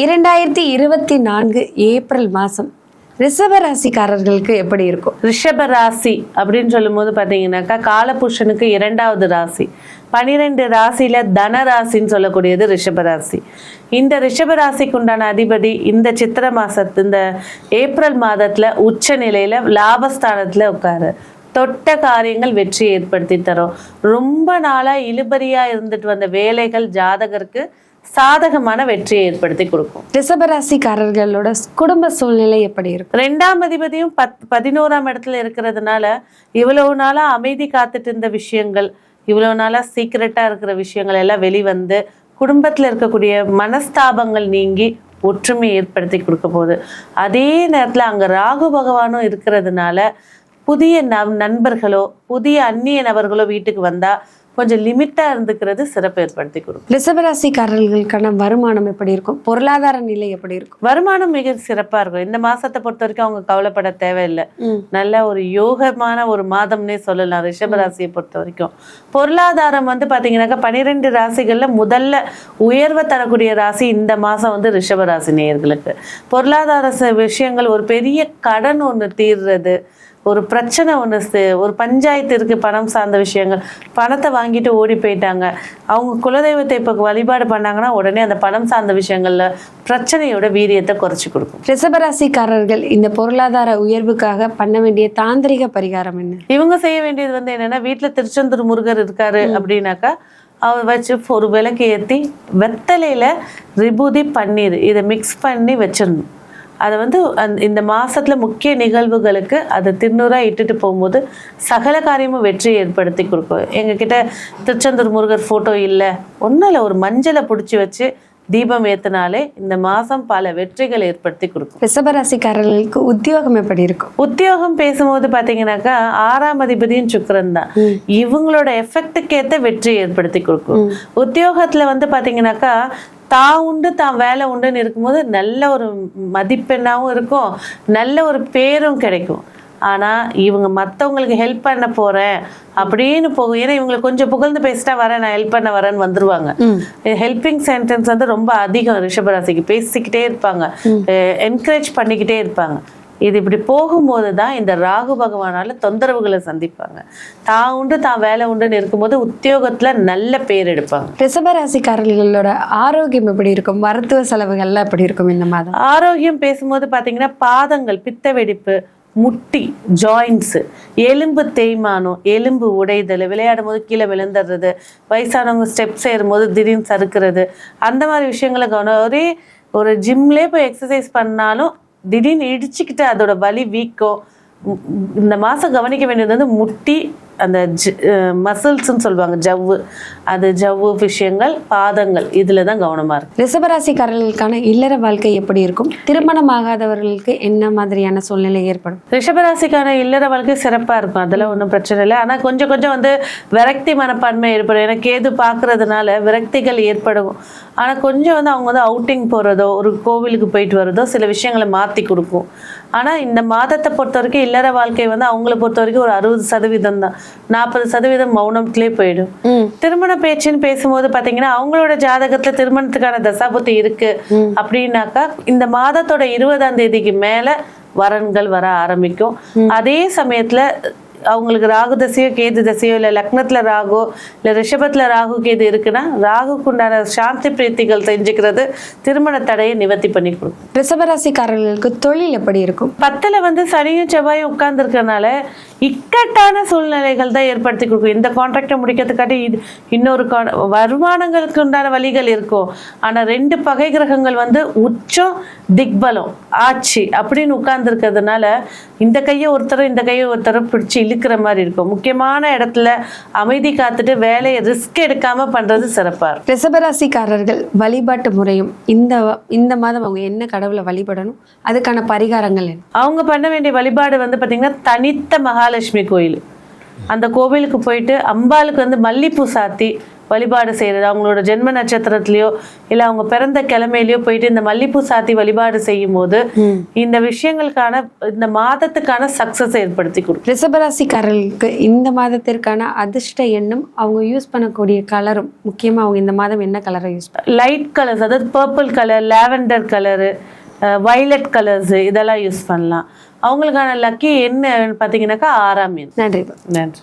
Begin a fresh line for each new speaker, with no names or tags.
இரண்டாயிரத்தி இருபத்தி நான்கு ஏப்ரல் மாதம் ரிஷபராசிக்காரர்களுக்கு எப்படி இருக்கும்?
ரிஷபராசி அப்படின்னு சொல்லும்போது பார்த்தீங்கன்னாக்கா காலபுருஷனுக்கு இரண்டாவது ராசி. பனிரெண்டு ராசியில் தன ராசின்னு சொல்லக்கூடியது ரிஷபராசி. இந்த ரிஷப உண்டான அதிபதி இந்த சித்திர மாதத்து இந்த ஏப்ரல் மாதத்தில் உச்ச நிலையில் லாபஸ்தானத்தில் உட்காரு. தொட்ட காரியங்கள் வெற்றி ஏற்படுத்தி தரும். ரொம்ப நாளா இழுபறியா இருந்துட்டு வந்த வேலைகள் ஜாதகருக்கு சாதகமான வெற்றியை ஏற்படுத்தி கொடுக்கும்.
ரிஷப ராசிக்காரர்களோட குடும்ப சூழ்நிலை எப்படி இருக்கும்?
ரெண்டாம் அதிபதியும் பத் பதினோராம் இடத்துல இருக்கிறதுனால இவ்வளவு நாளா அமைதி காத்துட்டு இருந்த விஷயங்கள் இவ்வளவு நாளா சீக்கிரட்டா இருக்கிற விஷயங்கள் எல்லாம் வெளிவந்து குடும்பத்துல இருக்கக்கூடிய மனஸ்தாபங்கள் நீங்கி ஒற்றுமை ஏற்படுத்தி கொடுக்க போகுது. அதே நேரத்துல அங்க ராகு பகவானும் இருக்கிறதுனால புதிய ந நண்பர்களோ புதிய அந்நிய நபர்களோ வீட்டுக்கு வந்தா கொஞ்சம் லிமிட்டா இருந்துக்கிறது சிறப்பு ஏற்படுத்தி கொடுக்கும்.
ரிஷப ராசிக்காரர்களுக்கான வருமானம் எப்படி இருக்கும்? பொருளாதார நிலை எப்படி இருக்கும்?
வருமானம் மிக சிறப்பா இருக்கும். இந்த மாசத்தை பொறுத்த வரைக்கும் அவங்க கவலைப்பட தேவையில்லை. நல்ல ஒரு யோகமான ஒரு மாதம்னே சொல்லலாம். ரிஷப ராசியை பொறுத்த வரைக்கும். பொருளாதாரம் வந்து பாத்தீங்கன்னாக்கா பன்னிரெண்டு ராசிகள்ல முதல்ல உயர்வை தரக்கூடிய ராசி இந்த மாசம் வந்து ரிஷப ராசி நேயர்களுக்கு. பொருளாதார விஷயங்கள் ஒரு பெரிய கடன் ஒண்ணு தீர்றது. ஒரு பிரச்சனை ஒன்று ஒரு பஞ்சாயத்து இருக்கு பணம் சார்ந்த விஷயங்கள். பணத்தை வாங்கிட்டு ஓடி போயிட்டாங்க. அவங்க குலதெய்வத்தை இப்போ வழிபாடு பண்ணாங்கன்னா உடனே அந்த பணம் சார்ந்த விஷயங்கள்ல பிரச்சனையோட வீரியத்தை குறைச்சி கொடுக்கும்.
ரிஷப ராசிக்காரர்கள் இந்த பொருளாதார உயர்வுக்காக பண்ண வேண்டிய தாந்திரிக பரிகாரம் என்ன?
இவங்க செய்ய வேண்டியது வந்து என்னன்னா வீட்டுல திருச்செந்தூர் முருகர் இருக்காரு அப்படின்னாக்கா அவர் வச்சு ஒரு விளக்கு ஏத்தி வெத்தலையில விபூதி பன்னீர் இதை மிக்ஸ் பண்ணி வச்சிடணும். அதை வந்து அந்த இந்த மாசத்துல முக்கிய நிகழ்வுகளுக்கு அதை திருநூறா இட்டுட்டு போகும்போது சகல காரியமும் வெற்றி ஏற்படுத்தி கொடுக்கும். எங்ககிட்ட திருச்செந்தூர் முருகர் போட்டோ இல்லை. ஒன்றும் இல்லை ஒரு மஞ்சளை பிடிச்சி வச்சு தீபம் ஏத்தினாலே இந்த மாசம் பல வெற்றிகள் ஏற்படுத்தி கொடுக்கும்.
ரிஷப ராசிக்காரர்களுக்கு உத்தியோகம் எப்படி இருக்கும்?
உத்தியோகம் பேசும்போது பாத்தீங்கன்னாக்கா ஆறாம் அதிபதியும் சுக்கிரன் தான். இவங்களோட எஃபெக்டுக்கு ஏத்த வெற்றி ஏற்படுத்தி கொடுக்கும். உத்தியோகத்துல வந்து பாத்தீங்கன்னாக்கா தான் உண்டு தான் வேலை உண்டுன்னு இருக்கும்போது நல்ல ஒரு மதிப்பெண்ணாவும் இருக்கும் நல்ல ஒரு பேரும் கிடைக்கும். ஆனா இவங்க மத்தவங்களுக்கு ஹெல்ப் பண்ண போறேன் அப்படின்னு போகும். ஏன்னா இவங்களுக்கு கொஞ்சம் புகழ்ந்து பேசிட்டா வரேன் நான் ஹெல்ப் பண்ண வரேன்னு வந்துருவாங்க. ஹெல்பிங் சென்டென்ஸ் வந்து ரொம்ப அதிகம் ரிஷபராசிக்கு. பேசிக்கிட்டே இருப்பாங்க. என்கரேஜ் பண்ணிக்கிட்டே இருப்பாங்க. இது இப்படி போகும்போது தான் இந்த ராகு பகவானால தொந்தரவுகளை சந்திப்பாங்க. தான் உண்டு தான் வேலை உண்டுன்னு இருக்கும்போது உத்தியோகத்துல நல்ல பேர் எடுப்பாங்க.
ரிஷப ராசிக்காரர்களோட ஆரோக்கியம் எப்படி இருக்கும்? மருத்துவ செலவுகள்லாம் எப்படி இருக்கும் இந்த மாதம்?
ஆரோக்கியம் பேசும்போது பாத்தீங்கன்னா பாதங்கள் பித்த வெடிப்பு முட்டி ஜாயின்ஸ் எலும்பு தேய்மானம் எலும்பு உடைதல் விளையாடும் போது கீழே விழுந்துடுறது வயசானவங்க ஸ்டெப்ஸ் ஏறும்போது திடீர்னு சறுக்கிறது அந்த மாதிரி விஷயங்களை கவனம். ஒரே ஒரு ஜிம்லேயே போய் எக்ஸசைஸ் பண்ணாலும் திடீர்னு இடிச்சுக்கிட்டு அதோட வலி வீக்கம் இந்த மாதம் கவனிக்க வேண்டியது வந்து முட்டி அந்த மசில்ஸ்ன்னு சொல்லுவாங்க ஜவ்வு. அது ஜவ்வு விஷயங்கள் பாதங்கள் இதில் தான் கவனமாக இருக்கு.
ரிஷப ராசிக்காரர்களுக்கான இல்லற வாழ்க்கை எப்படி இருக்கும்? திருமணம் ஆகாதவர்களுக்கு என்ன மாதிரியான சூழ்நிலை ஏற்படும்?
ரிஷபராசிக்கான இல்லற வாழ்க்கை சிறப்பாக இருக்கும். அதெல்லாம் ஒன்றும் பிரச்சனை இல்லை. ஆனால் கொஞ்சம் கொஞ்சம் வந்து விரக்தி மனப்பான்மை ஏற்படும். ஏன்னா கேது பார்க்கறதுனால விரக்திகள் ஏற்படும். ஆனால் கொஞ்சம் வந்து அவங்க வந்து அவுட்டிங் போகிறதோ ஒரு கோவிலுக்கு போயிட்டு வரதோ சில விஷயங்களை மாற்றி கொடுக்கும். ஆனால் இந்த மாதத்தை பொறுத்த வரைக்கும் இல்லற வாழ்க்கை வந்து அவங்கள பொறுத்த வரைக்கும் ஒரு அறுபது சதவீதம் தான் நாற்பது சதவீதம் மௌனத்திலே போயிடும். திருமண பேச்சுன்னு பேசும்போது பாத்தீங்கன்னா அவங்களோட ஜாதகத்துல திருமணத்துக்கான தசாபுத்தி இருக்கு. அப்படின்னாக்கா இந்த மாதத்தோட இருபதாம் தேதிக்கு மேல வரன்கள் வர ஆரம்பிக்கும். அதே சமயத்துல அவங்களுக்கு ராகு தசையோ கேது தசையோ இல்லை லக்னத்துல ராகு இல்லை ரிஷபத்துல ராகு கேது இருக்குன்னா ராகுக்கு உண்டான சாந்தி பிரீத்திகள் செஞ்சுக்கிறது திருமண தடையை நிவர்த்தி பண்ணி கொடுக்கும்.
ரிஷப ராசிக்காரர்களுக்கு தொழில் எப்படி இருக்கும்?
பத்துல வந்து சனியும் செவ்வாயும் உட்கார்ந்துருக்கனால இக்கட்டான சூழ்நிலைகள் தான் ஏற்படுத்தி கொடுக்கும். இந்த கான்ட்ராக்டை முடிக்கிறதுக்காட்டி இது இன்னொரு வருமானங்களுக்கு உண்டான வழிகள் இருக்கும் ஆனா ரெண்டு பகை கிரகங்கள் வந்து உச்சம் திக்பலம் ஆட்சி அப்படின்னு உட்கார்ந்துருக்கிறதுனால இந்த கையை ஒருத்தரும் இந்த கையை ஒருத்தரும் பிடிச்சு இழுக்கிற மாதிரி இருக்கும். முக்கியமான இடத்துல அமைதி காத்துட்டு வேலையை ரிஸ்க் எடுக்காம பண்றது சிறப்பா இருக்கும்.
ரிஷப ராசிக்காரர்கள் வழிபாட்டு முறையும் இந்த இந்த மாதம் அவங்க என்ன கடவுளை வழிபடணும்? அதுக்கான பரிகாரங்கள்
அவங்க பண்ண வேண்டிய வழிபாடு வந்து பாத்தீங்கன்னா தனித்த மகாலட்சுமி கோயில். அந்த கோவிலுக்கு போயிட்டு அம்பாளுக்கு வந்து மல்லிப்பூ சாத்தி வழிபாடு செய்கிறது அவங்களோட ஜென்ம நட்சத்திரத்துலையோ இல்லை அவங்க பிறந்த கிழமையிலையோ போயிட்டு இந்த மல்லிப்பூ சாத்தி வழிபாடு செய்யும் போது இந்த விஷயங்களுக்கான இந்த மாதத்துக்கான சக்ஸஸ் ஏற்படுத்தி கொடுக்கும்
ரிஷபராசிக்காரர்களுக்கு இந்த மாதத்திற்கான அதிர்ஷ்ட எண்ணும் அவங்க யூஸ் பண்ணக்கூடிய கலரும் முக்கியமா அவங்க இந்த மாதம் என்ன கலரை யூஸ்
லைட் கலர்ஸ் அதாவது purple colour lavender colour violet colours இதெல்லாம் யூஸ் பண்ணலாம். அவங்களுக்கான லக்கி என்ன பார்த்தீங்கன்னாக்கா ஆறாம் எண்
நன்றி.
நன்றி.